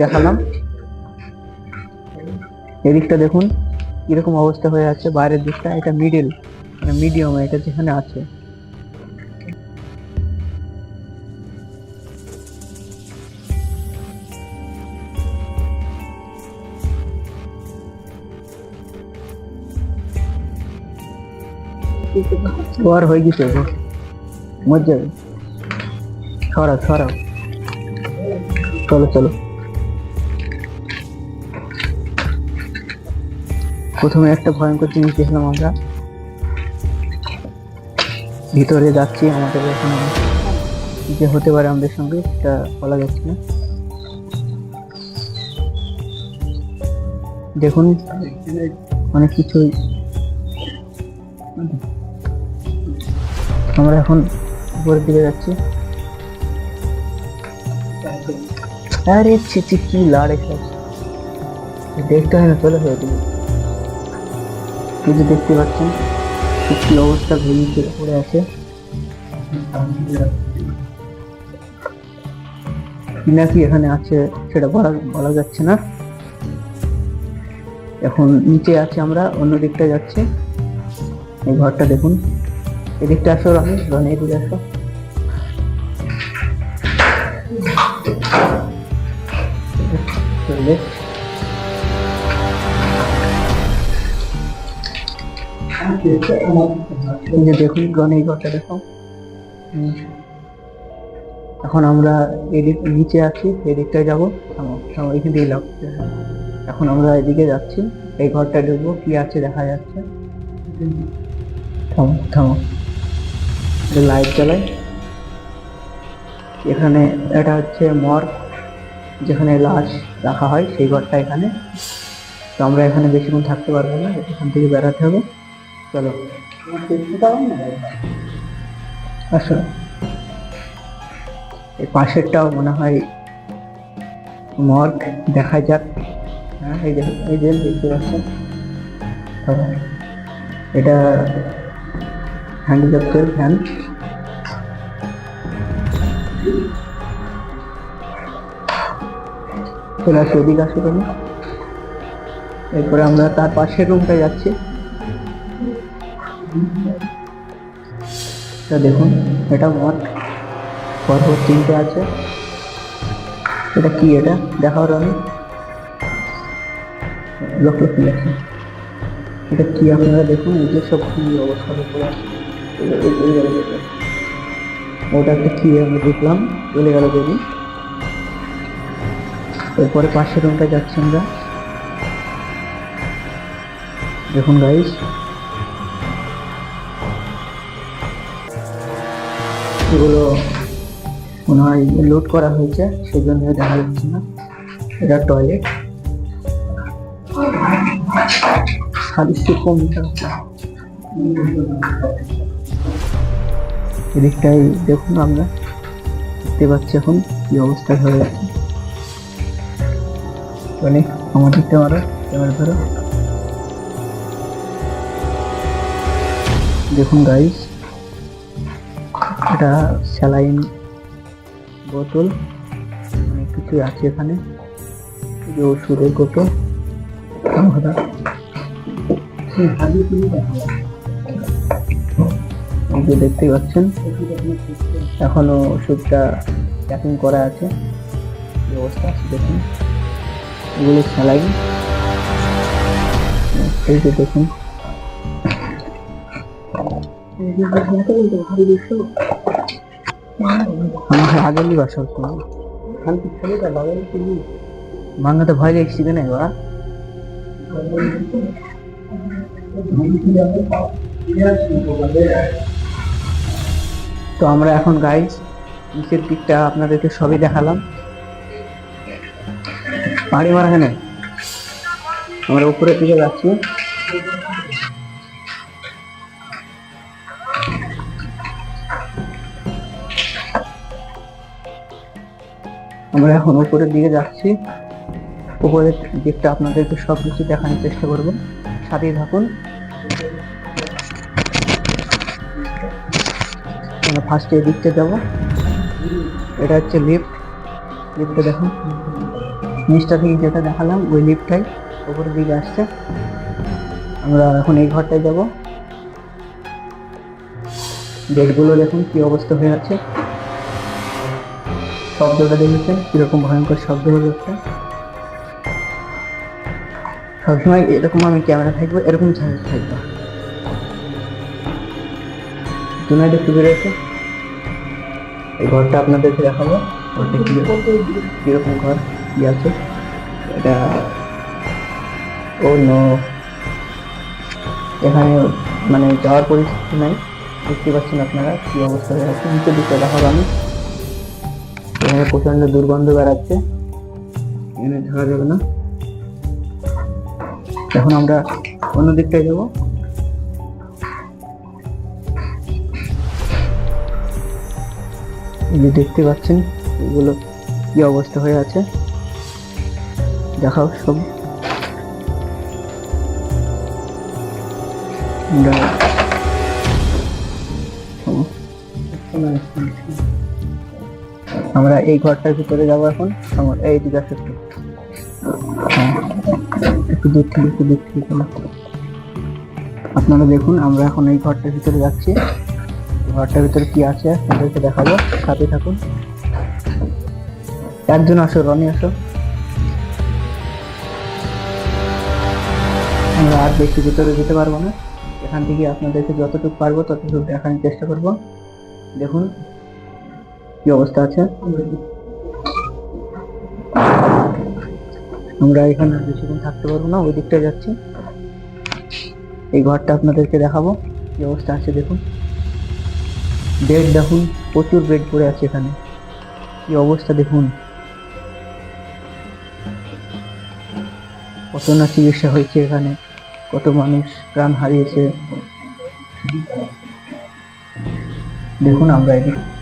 দেখালাম। এদিকটা দেখুন, কীরকম অবস্থা হয়ে আছে। বাইরের দিকটা এটা মিডিল মানে মিডিয়াম এটা যেখানে আছে। ও আর হয়ে গেছে। মজা ছড়াও ছড়াও চলো চলো। প্রথমে একটা ভয়ঙ্কর জিনিস দেখলাম আমরা। ভিতরে যাচ্ছি আমাদের এখন। যে হতে পারে আমাদের সঙ্গে, সেটা বলা যাচ্ছে না। দেখুন, অনেক কিছুই আমরা এখন উপরের দিকে যাচ্ছি। আরে, ছি কি লাড়ে দেখতে হয় না, চলে হয়ে এই যে দেখতে পাচ্ছেন কি অবস্থা ভেঙে পড়ে আছে। নাকি এখানে আছে সেটা বলা বলা যাচ্ছে না। এখন নিচে আছে আমরা, অন্য দিকটা যাচ্ছি। এই ঘরটা দেখুন। এদিকটা আসো আমি রনি এদিকে আসো। চলে দেখুন রনি এই ঘরটা দেখো। এখন আমরা এদিক নিচে আছি, এদিকটায় যাব। এখান দিয়ে লাভ এখন আমরা এদিকে যাচ্ছি, এই ঘরটা ঢুকবো কি আছে, দেখা যাচ্ছে। থামো থামো। লাইট জ্বালাই। এখানে এটা হচ্ছে মর্গ যেখানে লাশ রাখা হয়, সেই ঘরটা এখানে। তো আমরা এখানে বেশিক্ষণ থাকতে পারব না, এখান থেকে বেড়াতে হবে। চলো। আসো। এই পাশেরটাও মনে হয় মর্গ। দেখা যাক। হ্যাঁ এই যে এই যে দেখতে পাচ্ছেন হ্যাঁ, এটা হ্যান্ডিক্যাপ্টের ভ্যান চলে আসো এদিকে আসো তুমি। এরপরে আমরা তার পাশের রুমটা যাচ্ছি। এটা দেখুন, এটা মঠ পরপর তিনটে আছে। এটা কি এটা? দেখাও আমি। লোক লোক আছে এটা কি আপনারা দেখুন? এই যে সব কি দেখুন। ওটা একটা কি আমি দেখলাম, চলে গেল দেখি। এরপরে পাশের রুমটা যাচ্ছি আমরা। দেখুন গাইস এগুলো মনে হয় লোড করা হয়েছে সেই জন্য দেখা যাচ্ছে না। এটা টয়লেট এদিকটাই দেখুন আমরা, দেখতে পাচ্ছি এখন কি অবস্থা হয়ে যাচ্ছে মানে আমার দিকটা মারো, ক্যামেরা ধরো। দেখুন গাইস এটা স্যালাইন বোতল, অনেক কিছু আছে এখানে। ওষুধের আমরা যে দেখতে পাচ্ছেন, এখনও ওষুধটা প্যাকিং করা আছে। কি অবস্থা আছে দেখুন। এগুলো স্যালাইন। এই যে দেখুন। আমাকে আগেরলি বাসা হতো মাঙ্গাতে ভয় দেখছি কেন এবার? তো আমরা এখন গাইজ নিচের দিকটা আপনাদেরকে সবই দেখালাম। পাড়ি মারা কেন আমরা উপরের দিকে যাচ্ছি। আমরা এখন উপরের দিকে যাচ্ছি। উপরের দিকটা আপনাদেরকে সব কিছু দেখানোর চেষ্টা করব। সাথেই থাকুন। ফার্স্টে এদিকটা যাব। এটা হচ্ছে লিফট লিফটটা দেখুন। নিচটা থেকে যেটা দেখালাম, ওই লিফটটাই উপরের দিকে আসছে। আমরা এখন এই ঘরটায় যাব। বেডগুলো দেখুন কি অবস্থা হয়ে আছে। শব্দটা দেখেছেন? কীরকম ভয়ঙ্কর শব্দ যাচ্ছে? সবসময় এরকম আমি ক্যামেরা থাকব, এরকম ছাড়া থাকব। জুনাইড একটু বেরোচ্ছে এই ঘরটা আপনাদেরকে দেখাবো। ঘরটা কীরকম ঘর? কি আছে? এটা ও নো এখানে মানে যাওয়ার পরিস্থিতি নাই। দেখতে পাচ্ছেন আপনারা কি অবস্থা হয়ে আছে। নিচের দিকটা দেখাবো আমি। এখানে প্রচণ্ড দুর্গন্ধ বেড়াচ্ছে। এখানে থাকা যাবে না। এখন আমরা অন্য দিকটায় যাব। যে দেখতে পাচ্ছেন, এগুলো কি অবস্থা হয়ে আছে? দেখাও সব। আমরা- আমরা এই ঘরটার ভিতরে যাব এখন। আমার এই দিকে আসো একটু। হ্যাঁ, দূর থেকে একটু থেকে আপনারা দেখুন আমরা এখন এই ঘরটার ভিতরে যাচ্ছি। ঘরটার ভিতরে কি আছে আপনাদেরকে দেখাবো। সাথে থাকুন। একজন আসো রনি আসো। আমরা আর বেশি ভিতরে যেতে পারব না। এখান থেকে আপনাদেরকে যতটুকু পারব ততটুকু দেখানোর চেষ্টা করব। দেখুন। কি অবস্থা আছে? আমরা এখানে বেশিক্ষণ থাকতে পারব না, ওই দিকটায় যাচ্ছি। এই ঘরটা আপনাদেরকে দেখাবো, কি অবস্থা আছে দেখুন। বেড দেখুন, প্রচুর বেড পড়ে আছে এখানে। কি অবস্থা দেখুন। কত না চিকিৎসা হয়েছে এখানে, কত মানুষ প্রাণ হারিয়েছে। দেখুন আমরা এদিকে।